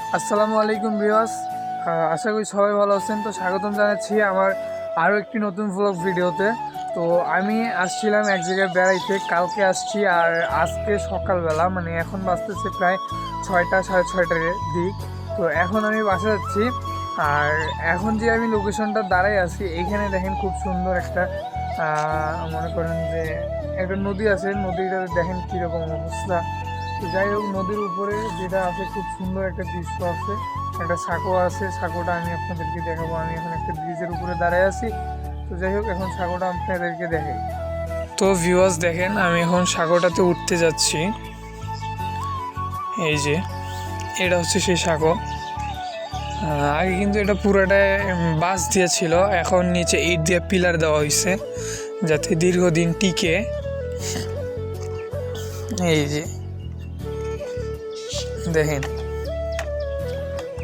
আসসালামু আলাইকুম বিয়াস আশা করি সবাই ভালো আছেন। তো স্বাগতম জানাচ্ছি আমার আরও একটি নতুন ব্লগ ভিডিওতে। তো আমি আসছিলাম এক জায়গায় বেড়াইতে, কালকে আসছি আর আজকে সকালবেলা মানে এখন বাঁচতেছে প্রায় ছয়টা, সাড়ে ছয়টার দিক। তো এখন আমি বাসা যাচ্ছি আর এখন যে আমি লোকেশনটা দাঁড়াই আছি এইখানে দেখেন খুব সুন্দর একটা মনে করেন যে একটা নদী আছে। নদীটা দেখেন কীরকম অবস্থা। যাই হোক, নদীর উপরে যেটা আছে, খুব সুন্দর একটা দৃশ্য আছে। একটা সাঁকো আছে, সাঁকোটা আমি আপনাদেরকে দেখাবো। আমি এখন একটা ব্রিজের উপরে দাঁড়ায় আছি। তো যাই হোক, এখন সাঁকোটা আপনাদেরকে দেখে তো ভিউয়ার্স দেখেন, আমি এখন সাঁকোটাতে উঠতে যাচ্ছি। এই যে, এটা হচ্ছে সেই সাঁকো। আগে কিন্তু এটা পুরোটাই বাঁশ দিয়ে ছিল। এখন নিচে ইট দিয়ে পিলার দেওয়া হয়েছে যাতে দীর্ঘদিন টিকে। এই যে দেখেন,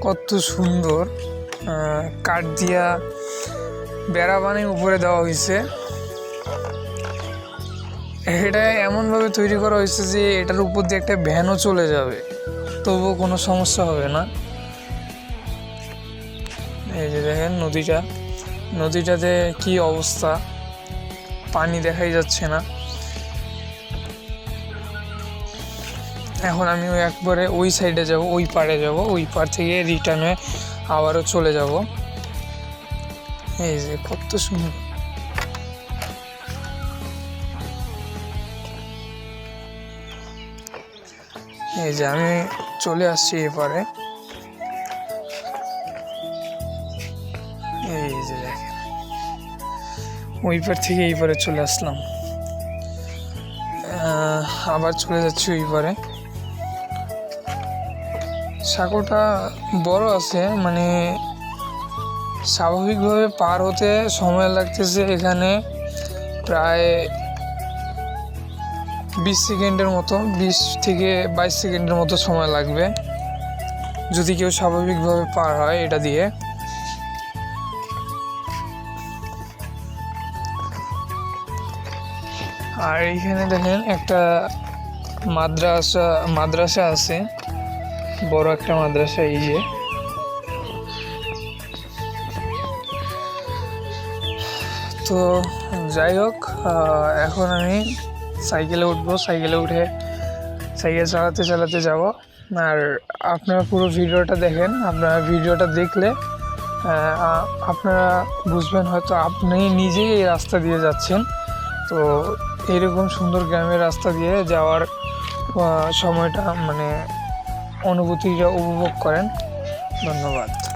কত সুন্দর কাঠ দিয়া বেড়া বানিয়ে উপরে দেওয়া হয়েছে এটা এমনভাবে তৈরি করা হয়েছে যে এটার উপর দিয়ে একটা ভ্যানও চলে যাবে। তবুও কোনো সমস্যা হবে না। এই যে দেখেন নদীটা, নদীটাতে কি অবস্থা? পানি দেখাই যাচ্ছে না। এখন আমি ওই একবারে ওই সাইডে যাব, ওই পাড়ে যাব, ওই পাড় থেকে রিটার্ন আবারও চলে যাব। এই যে কত সুন্দর। এই যে আমি চলে আসছি এপারে এই যে দেখেন, ওই পার থেকে এই পারে চলে আসলাম। আবার চলে যাচ্ছি ওই পারে সাঁকোটা বড় আছে মানে স্বাভাবিকভাবে পার হতে সময় লাগতেছে এখানে প্রায় বিশ সেকেন্ডের মতো, বিশ থেকে বাইশ সেকেন্ডের মতো সময় লাগবে। যদি কেউ স্বাভাবিকভাবে পার হয় এটা দিয়ে। আর এইখানে দেখেন একটা মাদ্রাসা মাদ্রাসা আছে। বড় একটা মাদ্রাসা, এই যে। তো যাই হোক এখন আমি সাইকেলে উঠবো। সাইকেলে উঠে সাইকেল চালাতে চালাতে যাব। আর আপনারা পুরো ভিডিওটা দেখেন। আপনারা ভিডিওটা দেখলে আপনারা বুঝবেন হয়তো আপনি নিজেই এই রাস্তা দিয়ে যাচ্ছেন। তো এরকম সুন্দর গ্রামের রাস্তা দিয়ে যাওয়ার সময়টা মানে অনুভূতিটা উপভোগ করেন। ধন্যবাদ।